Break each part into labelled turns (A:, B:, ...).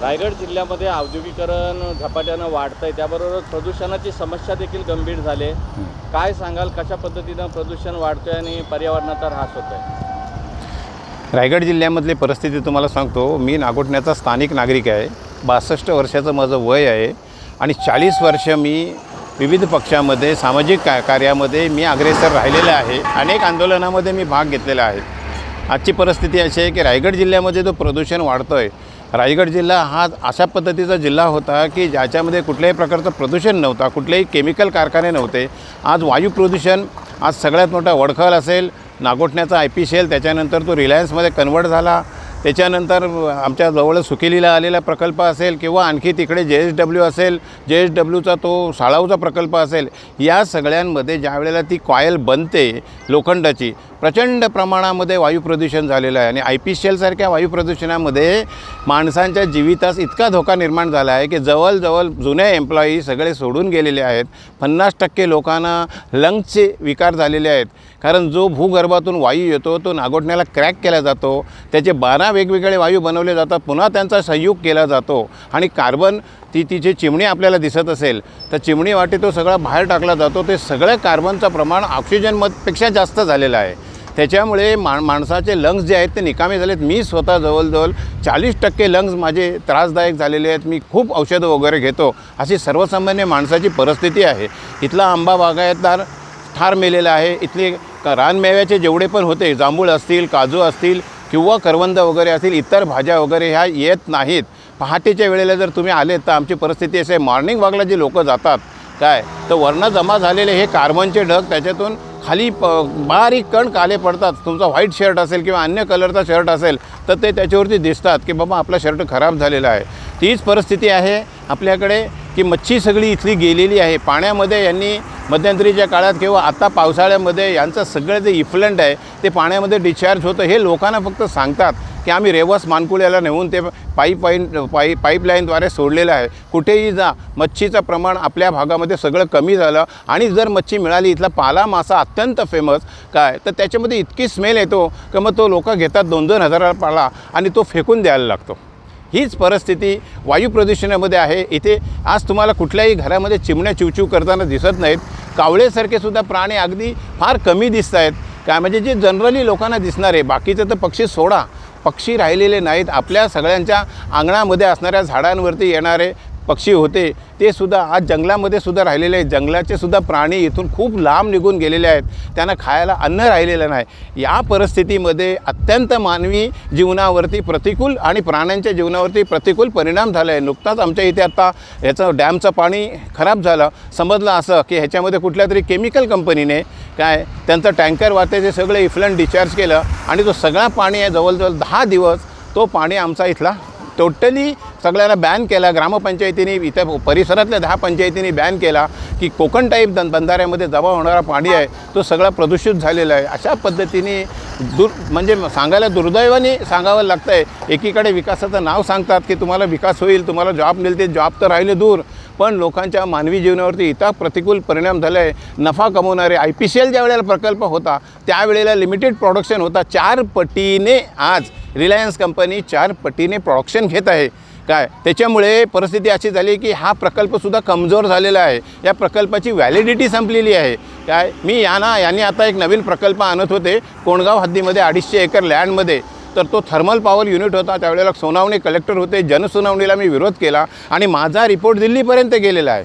A: रायगड जिल्ह्यामध्ये औद्योगिकरण झपाट्यानं वाढतंय. त्याबरोबर प्रदूषणाची समस्या देखील गंभीर झाली आहे. काय सांगाल कशा पद्धतीनं प्रदूषण वाढतोय आणि पर्यावरणाचा ऱ्हास होतोय?
B: रायगड जिल्ह्यामधली परिस्थिती तुम्हाला सांगतो मी नागोठण्याचा स्थानिक नागरिक आहे. बासष्ट वर्षाचं माझं वय आहे आणि चाळीस वर्ष मी विविध पक्षामध्ये सामाजिक का कार्यामध्ये मी अग्रेसर राहिलेलं आहे. अनेक आंदोलनामध्ये मी भाग घेतलेला आहे. आजची परिस्थिती अशी आहे की रायगड जिल्ह्यामध्ये जो प्रदूषण वाढतो आहे रायगड जिल्हा हा अशा पद्धतीचा जिल्हा होता की ज्याच्यामध्ये कुठल्याही प्रकारचं प्रदूषण नव्हता कुठलेही केमिकल कारखाने नव्हते. आज वायू प्रदूषण आज सगळ्यात मोठा वडखल असेल नागोठण्याचा आय पी शेल त्याच्यानंतर तो रिलायन्समध्ये कन्वर्ट झाला. त्याच्यानंतर आमच्या जवळ सुकेलीला आलेला प्रकल्प असेल किंवा आणखी तिकडे जे एस डब्ल्यू असेल जे एस डब्ल्यूचा तो साळावचा प्रकल्प असेल या सगळ्यांमध्ये ज्या वेळेला ती कॉयल बनते लोखंडाची प्रचंड प्रमाणामध्ये वायू प्रदूषण झालेलं आहे. आणि आय पी सी एलसारख्या वायू प्रदूषणामध्ये माणसांच्या जीवितास इतका धोका निर्माण झाला आहे की जवळजवळ जुने एम्प्लॉई सगळे सोडून गेलेले आहेत. पन्नास टक्के लोकांना लंग्सचे विकार झालेले आहेत. कारण जो भूगर्भातून वायू येतो तो नागोठण्याला क्रॅक केला जातो. त्याचे बारा वेगवेगळे वायू बनवले जातात पुन्हा त्यांचा संयोग केला जातो. आणि कार्बन ती तिची चिमणी आपल्याला दिसत असेल तर चिमणी वाटे तो सगळा बाहेर टाकला जातो. ते सगळ्या कार्बनचं प्रमाण ऑक्सिजनमधपेक्षा जास्त झालेलं आहे. त्याच्यामुळे मा माणसाचे लंग्स जे आहेत ते निकामी झालेत. मी स्वतः जवळजवळ चाळीस टक्के लंग्स माझे त्रासदायक झालेले आहेत. मी खूप औषधं वगैरे घेतो. अशी सर्वसामान्य माणसाची परिस्थिती आहे. इथला आंबा बागायतदार ठार मेलेला आहे. इथले रानमेव्याचे जेवढे पण होते जांभूळ असतील काजू असतील किंवा करवंद वगैरे असतील इतर भाज्या वगैरे ह्या येत नाहीत. पहाटेच्या वेळेला जर तुम्ही आलेत तर आमची परिस्थिती अशी आहे मॉर्निंग वॉकला जे लोक जातात काय? तर वरनं जमा झालेले हे कार्बनचे ढग त्याच्यातून खाली प बारीक कण काले पडतात. तुमचा व्हाईट शर्ट असेल किंवा अन्य कलरचा शर्ट असेल तर ते त्याच्यावरती दिसतात की बाबा आपला शर्ट खराब झालेला आहे. तीच परिस्थिती आहे आपल्याकडे की मच्छी सगळी इथली गेलेली आहे. पाण्यामध्ये यांनी मध्यंतरीच्या काळात किंवा आता पावसाळ्यामध्ये यांचं सगळं जे इफ्लंट आहे ते पाण्यामध्ये डिस्चार्ज होतं हे लोकांना फक्त सांगतात की आम्ही रेवस मानकुल्याला नेऊन ते पाईपलाईन पाई पाईपलाईनद्वारे सोडलेलं आहे. कुठेही जा मच्छीचं प्रमाण आपल्या भागामध्ये सगळं कमी झालं आणि जर मच्छी मिळाली इथला पाला मासा अत्यंत फेमस काय? तर त्याच्यामध्ये इतकी स्मेल येतो की मग तो लोक घेतात दोन दोन हजाराला पाला आणि तो फेकून द्यायला लागतो. हीच परिस्थिती वायू प्रदूषणामध्ये आहे. इथे आज तुम्हाला कुठल्याही घरामध्ये चिमण्या चिवचिव करताना दिसत नाहीत. कावळेसारखे सुद्धा प्राणी अगदी फार कमी दिसत आहेत. काय म्हणजे जे जनरली लोकांना दिसणारे बाकीचं तर पक्षी सोडा. पक्षी राहिलेले नाहीत. आपल्या सगळ्यांच्या अंगणामध्ये असणाऱ्या झाडांवरती येणारे पक्षी होते ते सुद्धा आज जंगलामध्ये सुद्धा राहिलेले आहेत. जंगलाचे सुद्धा प्राणी इथून खूप लांब निघून गेलेले आहेत. त्यांना खायला अन्न राहिलेलं नाही. या परिस्थितीमध्ये अत्यंत मानवी जीवनावरती प्रतिकूल आणि प्राण्यांच्या जीवनावरती प्रतिकूल परिणाम झाला आहे. नुकताच आमच्या इथे आता याचं डॅमचं पाणी खराब झालं. समजलं असं की ह्याच्यामध्ये कुठल्या तरी केमिकल कंपनीने काय त्यांचं टँकर वाटेचे सगळं इफ्लंट डिस्चार्ज केलं आणि तो सगळा पाणी आहे जवळजवळ दहा दिवस तो पाणी आमचा इथला टोटली सगळ्यांना बॅन केला. ग्रामपंचायतीने इथं परिसरातल्या दहा पंचायतींनी बॅन केला की कोकण टाईप दं बंधाऱ्यामध्ये जमा होणारा पाणी आहे तो सगळा प्रदूषित झालेला आहे. अशा पद्धतीने दुर् म्हणजे सांगायला दुर्दैवाने सांगावं लागतं आहे एकीकडे विकासाचं नाव सांगतात की तुम्हाला विकास होईल तुम्हाला जॉब मिळते जॉब तर राहिले दूर. पण लोकांच्या मानवी जीवनावरती इतका प्रतिकूल परिणाम झाला आहे नफा कमवणारे आय पी सी एल ज्या वेळेला प्रकल्प होता त्यावेळेला लिमिटेड प्रोडक्शन होता. चार पटीने आज रिलायन्स कंपनी चार पटीने प्रोडक्शन घेत आहे. काय? त्याच्यामुळे परिस्थिती अशी झाली की हा प्रकल्पसुद्धा कमजोर झालेला आहे. या प्रकल्पाची व्हॅलिडिटी संपलेली आहे. काय? मी यांना यांनी आता एक नवीन प्रकल्प आणत होते कोणगाव हद्दीमध्ये अडीचशे एकर लँडमध्ये तर तो थर्मल पॉवर युनिट होता त्यावेळेला सोनावणे कलेक्टर होते जनसुनावणीला मी विरोध केला आणि माझा रिपोर्ट दिल्लीपर्यंत गेलेला आहे.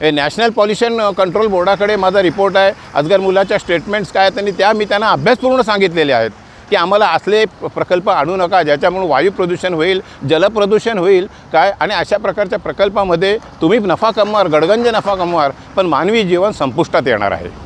B: हे नॅशनल पॉल्युशन कंट्रोल बोर्डाकडे माझा रिपोर्ट आहे. अजगर मुलाच्या स्टेटमेंट्स काय आहेत आणि त्या मी त्यांना अभ्यासपूर्ण सांगितलेले आहेत की आम्हाला असले प्रकल्प आणू नका ज्याच्यामुळे वायू प्रदूषण होईल जलप्रदूषण होईल काय? आणि अशा प्रकारच्या प्रकल्पामध्ये तुम्ही नफा कमवार गडगंज नफा कमवार पण मानवी जीवन संपुष्टात येणार आहे.